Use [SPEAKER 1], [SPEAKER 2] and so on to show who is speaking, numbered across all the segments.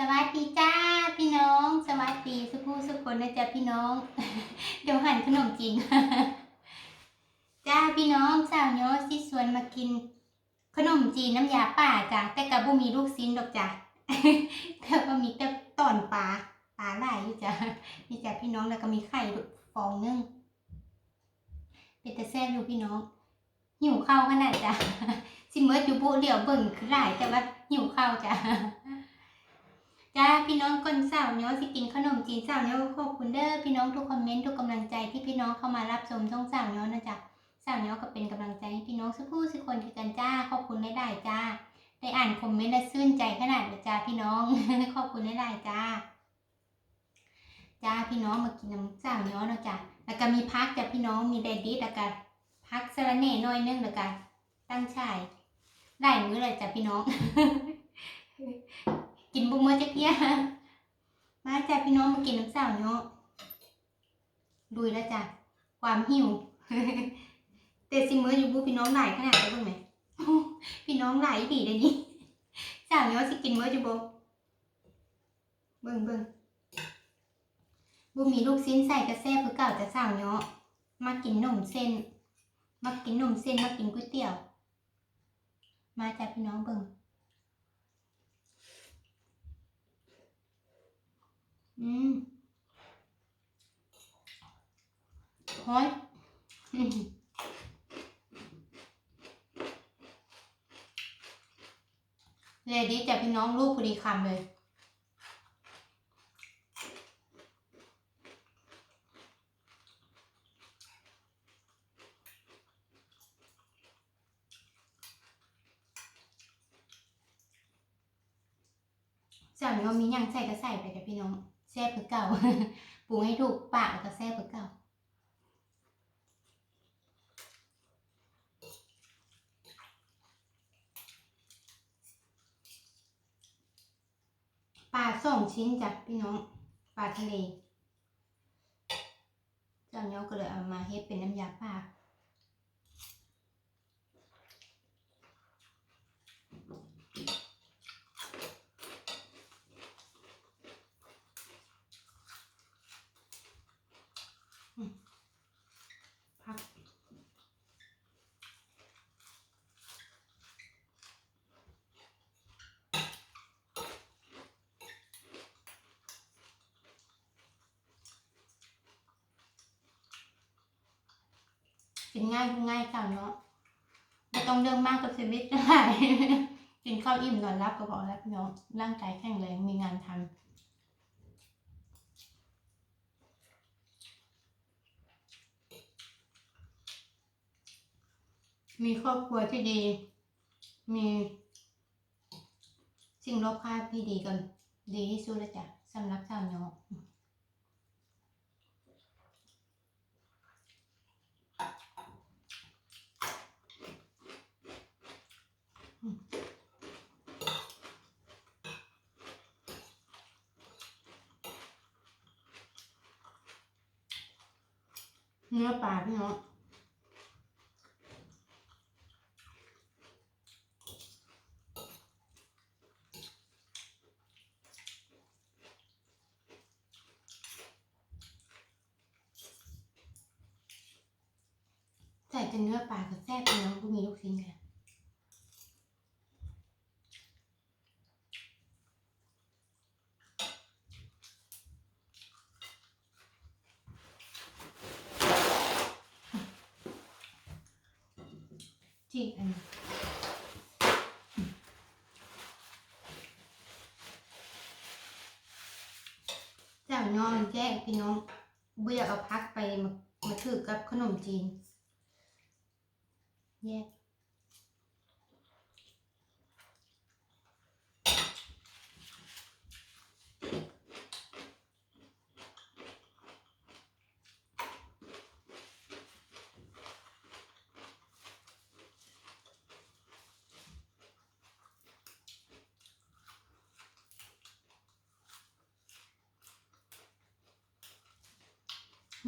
[SPEAKER 1] สวัสดีจ้าพี่น้อง สวัสดีสุภูสุคนนะจ๊ะพี่น้อง เดี๋ยวหั่นขนมจีนจ้าพี่น้องสาวย้อสิสวนมากิน ขนมจีนน้ำยาป่าจ้ะแต่กับบ่มีลูกชิ้นดอกจ้ะแต่ว่ามีแต่ตอนปลาปลาไหลอยู่จ้ะนี่จ้ะพี่น้องแล้วก็มีไข่ฟองนึ่งเป็นแต่แซ่บอยู่พี่น้องหิวข้าวขนาดจ้ะสิเมื่ออยู่บุเดี๋ยวเบิ่งคือหลายแต่ว่าหิวข้าวจ้ะ จ้าพี่น้องคนสาวเนาะสิกินขนมจีนสาวเนาะขอบคุณเด้อพี่น้องทุกคอมเมนต์ทุกกำลังใจที่พี่น้องเข้ามารับชมช่องสาวเนาะนะจ๊ะสาวเนาะก็เป็นกำลังใจให้พี่น้องสักผู้สักคนคือกันจ้าขอบคุณได้ๆจ้าได้อ่านคอมเมนต์และชื่นใจขนาดเลยจ้าพี่น้องขอบคุณได้ๆจ้าจ้าพี่น้องมากินน้ำสาวเนาะนะจ้ะแล้วก็มีพักจ้ะพี่น้องมีแดดดีแล้วก็พักสะระแหน่หน้อยนึงแล้วก็ตั้งฉายหลายมื้อเลยจ้ะพี่น้อง กินบุ้มเมื่อจะเพี้ยมาจ้ะพี่น้องมากินน้ำสาวเนาะดูแล้วจ้ะความหิวแต่สิมื้ออยู่บุพี่น้องหลายขนาดไหนบ้างไหมพี่น้องหลายดีเลยนี่สาวเนาะสิกินมื้ออยู่บุเบิ่งเบิ่งบุมีลูกชิ้นใส่กระแซ่บคือเก่าจะสาวเนาะมากินนมเส้นมากินนมเส้นมากินก๋วยเตี๋ยว มาจ้ะพี่น้องเบิ่ง อืมฮ้อยเลยดีจ้ะพี่น้องลูกพอดีคำเลยสาวน้องมีหยังใส่ก็ใส่ไปจ้ะพี่น้อง แซ่บคือเก่าปรุงให้ถูกปากแล้วก็แซ่บคือเก่าปลาสองชิ้นจ้ะพี่น้องปลาทะเลเจ้าเนี้ยก็เลยเอามาเฮ็ดเป็นน้ำยาปลาพัก กินง่ายกินง่ายเจ้าเนาะไม่ต้องเรื่องมากกับชีวิตได้ กินข้าวอิ่มนอนรับก็พอแล้วพี่น้องร่างกายแข็งแรงมีงานทำมีครอบครัวที่ดี มีสิ่งรอบข้างที่ดีกัน ดีที่สุดแล้วจ้ะสำหรับชาวเนาะ เนื้อปลาพี่เนาะใส่เป็นเนื้อปลากับแซ่บพี่น้องก็มีลูกชิ้นค่ะ จีอันนี้เจ้านอนแจ้งพี่น้องเบื่อเอาพักไปมามาถือกับขนมจีนแยก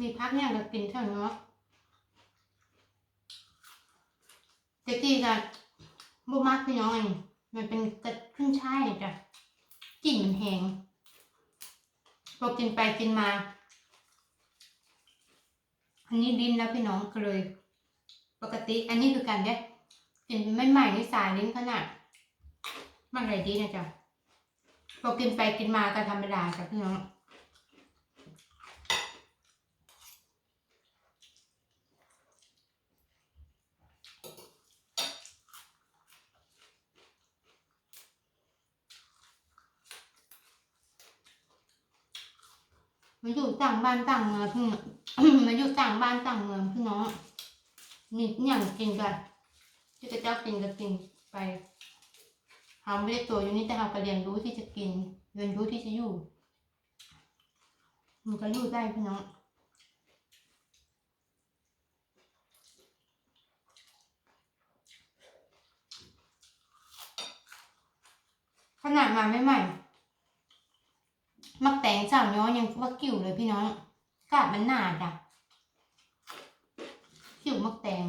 [SPEAKER 1] มีพักเนี่ยเรากินเท่าเนาะแต่กี้จะบุมากพี่น้องเองมันเป็นกระขึ้นช่ายจ้ะกลิ่นมันแหงพอกินไปกินมา อันนี้ลิ้นแล้วพี่น้องก็เลย ปกติอันนี้คือการเด็ดกินไม่ใหม่นี่สายลิ้นขนาดมันอะไรดีนะจ๊ะพอกินไปกินมาก็ธรรมดาจ้ะพี่น้อง มาอยู่ต่างบ้านต่างเมืองพี่น้องมาอยู่ต่างบ้านต่างเมืองพี่น้องนี่อย่างกินกันที่กระเจ้ากินก็กินไปทำไม่ได้ตัวอยู่นี่แต่เราก็เรียนรู้ที่จะกินเรียนรู้ที่จะอยู่มันก็อยู่ได้พี่น้องขนาดมาไม่ใหม่ มักแตงสาวย้อยังว่ากิ่วเลยพี่น้องกาดมันหนาจ้ะกิ่วมักแตง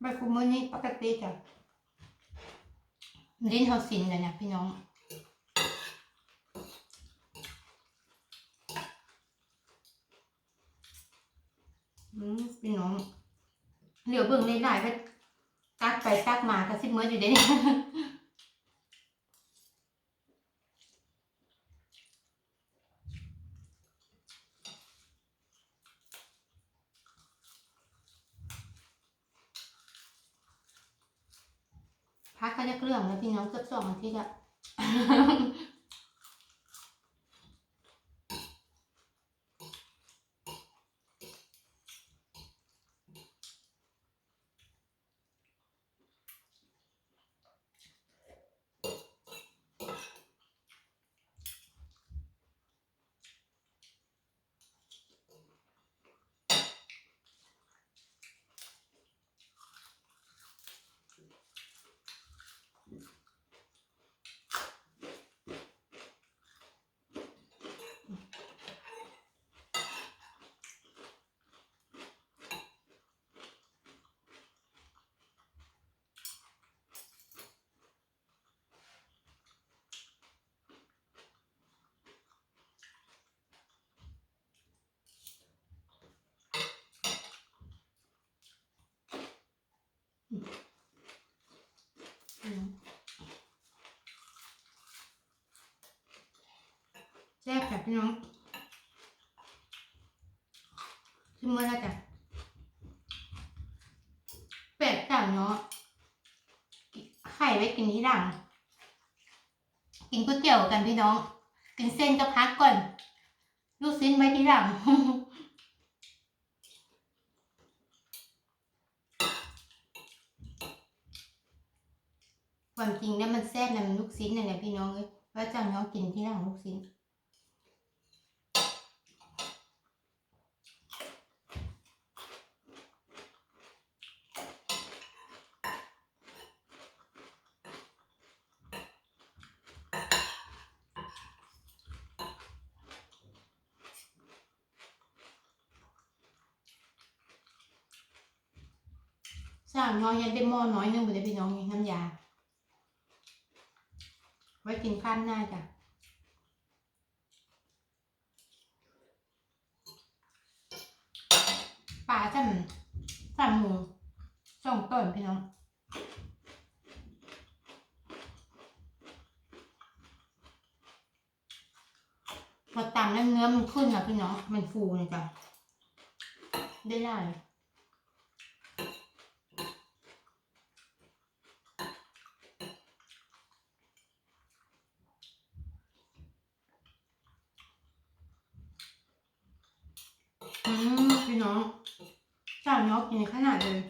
[SPEAKER 1] ใบคุมนี้ปกติจ้ะลิ้นเขาสินเลยนะพี่น้องพี่น้องเหลียวเบิ่งหลายไปตักไปตักมาก็สิเมื่ออยู่เด้นี่ พักก็จะเกลื่องแล้วพี่น้องเกือบสองอาทิตย์อะ อืมแซ่บค่ะพี่น้องชิมเมื่อไรจ้ะเป็ดต่างเนาะไข่ไว้กินที่หลังกินก๋วยเตี๋ยวกันพี่น้อง กินเส้นก็พักก่อน ลูกชิ้นไว้ที่หลังความจริงเนี่ยมันแซ่บนะมันลูกชิ้นนะเนี่ยพี่น้องเอ้ยว่าจังน้องกินที่หลังลูกชิ้น สร้างน้อยยังได้หม้อน้อยนึงไปเลยพี่น้องนี่น้ำยา ไว้กินข้ามหน้าจ้ะปลาจำจำหมูสองต้นพี่น้องพอตำแล้วเนื้อมันขึ้นนะพี่น้อง มันฟูนะจ้ะได้ได้ อืมพี่น้องสาวน้องกินขนาดเลย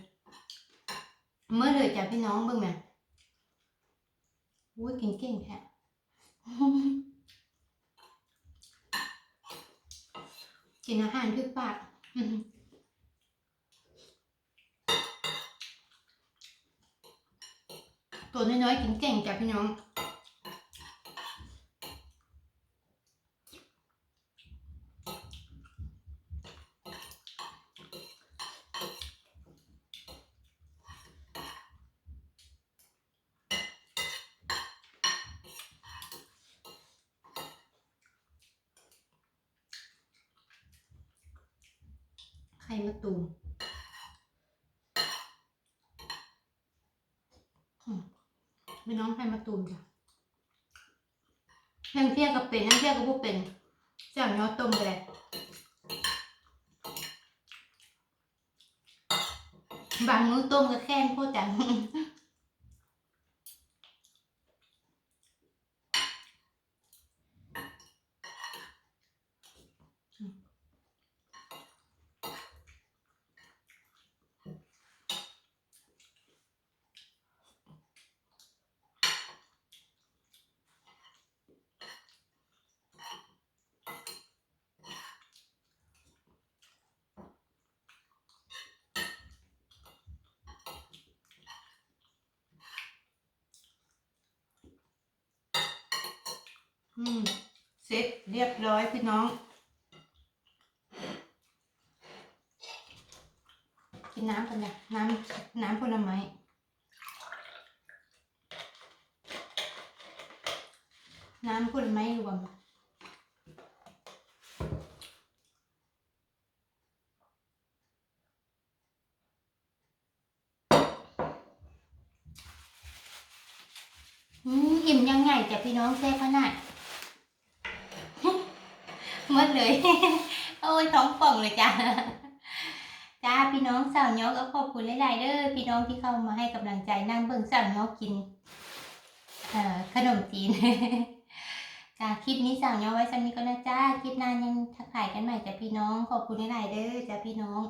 [SPEAKER 1] เมื่อเลยจ้ะพี่น้องเบิ่งแม่อุ้ยกินเก่งแท้กินอาหารทึกปากตัวน้อยๆกินเก่งจ้ะพี่น้อง ข่มะตูมมพี่น้องไข่มะตูมจ้ะยังเที่ยกับเป็นยังเที่ยกับผู้เป็นจ้าเนื้อต้มไปเลยบางมื้อต้มก็แค่นโคตรจัง อืมเสร็จเรียบร้อยพี่น้อง กินน้ำกันนะน้ำน้ำผลไม้น้ำผลไม้รวมอืมอิ่มยังไงจ้ะพี่น้องแซ่บขนาด มดเลย โอ้ยท้องป่องเลยจ้าจ้าพี่น้องสาวน้องก็ขอบคุณหลายๆเด้อพี่น้องที่เข้ามาให้กำลังใจนั่งเบิ่งสาวน้องกินขนมจีนจ้าคลิปนี้สาวน้องไว้สักนี้ก็นะจ้าคลิปหน้ายังทักทายกันใหม่จ้ะพี่น้องขอบคุณหลายๆเด้อจ้าพี่น้อง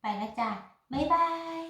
[SPEAKER 1] ไปแล้วจ้าบ๊ายบาย